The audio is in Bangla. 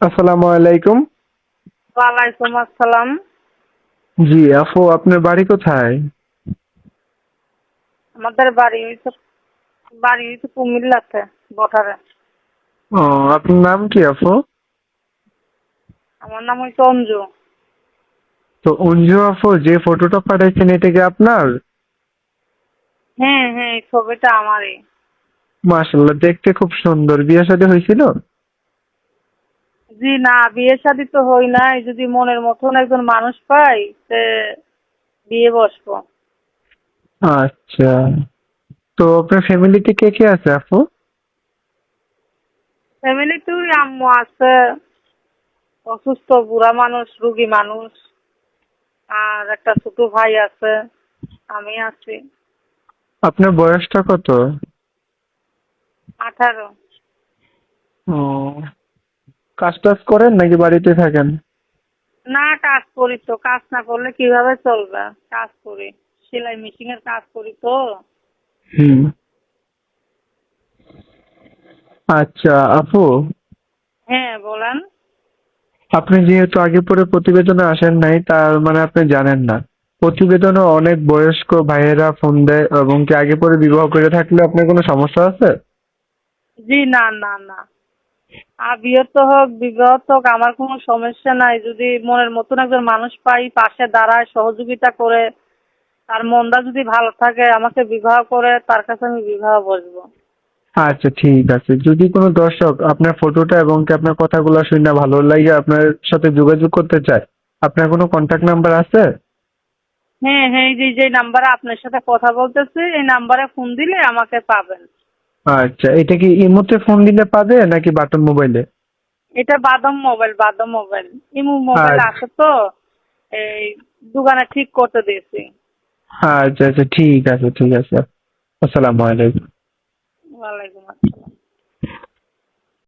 আসসালামু আলাইকুম। ওয়ালাইকুম আসসালাম। জি আপু আপনার বাড়ি কোথায়? আমাদের বাড়ি বাড়ি কুমিল্লাতে বটারে। ও আপনার নাম কি আপু? আমার নাম অঞ্জু। তো অঞ্জু আপু যে ফটোটা পাঠাইছেন এটা কি আপনার? হ্যাঁ হ্যাঁ এই ছবিটা আমারই। মাশাল্লাহ দেখতে খুব সুন্দর। বিয়ে শাদী হয়েছিল? জি না বিয়ে শাদি তো হই নাই। যদি মনের মতন একজন মানুষ পাই সে বিয়ে বসবো। আচ্ছা। তো আপনার ফ্যামিলিতে কে কে আছে আপু? ফ্যামিলি তুই আম্মু আছে। অসুস্থ বুড়া মানুষ রুগী মানুষ। আর একটা ছোট ভাই আছে আমি আছি। আপনার বয়সটা কত? আঠারো। ও কাজ টাজ করেন নাকি বাড়িতে থাকেন? না কাজ করি তো। কাজ না করলে কীভাবে চলবে? কাজ করি। সেলাই মেশিন এর কাজ করি তো। হুম। আচ্ছা আপু। হ্যাঁ বলেন। আপনি যেহেতু আগে পরে প্রতিবেদনে আসেন নাই তার মানে আপনি জানেন না। প্রতিবেদনে অনেক বয়স্ক ভাইয়েরা ফোন দেয় এবং কি আগে পরে বিবাহ করে থাকলে আপনার কোনো সমস্যা আছে? জি না না না। আর বিয়েত হোক বিবাহ হোক আমার কোনো সমস্যা নাই। যদি মনের মতন একজন মানুষ পাই পাশে দাঁড়ায় সহযোগিতা করে তার মনটা যদি ভালো থাকে আমাকে বিবাহ করে তার কাছে আমি বিবাহ বসবো। আচ্ছা ঠিক আছে। যদি কোনো দর্শক আপনার ফটোটা এবং কি আপনার কথাগুলো শুনে ভালো লাগে আপনার সাথে যোগাযোগ করতে চায় আপনার কোনো কন্ট্যাক্ট নাম্বার আছে? হ্যাঁ হ্যাঁ এই যে যে নাম্বারে আপনার সাথে কথা বলতেছি এই নাম্বারে ফোন দিলে আমাকে পাবেন। আচ্ছা এটা কি ইমোতে ফোন দিলে পাবে নাকি বাটন মোবাইলে এটা বাদম মোবাইল বাদম মোবাইল ইমু মোবাইল। আছে তো এই দোকানে ঠিক করতে দিয়েছি। আচ্ছা আচ্ছা ঠিক আছে ঠিক আছে। আসসালামু আলাইকুম। ওয়ালাইকুম আসসালাম।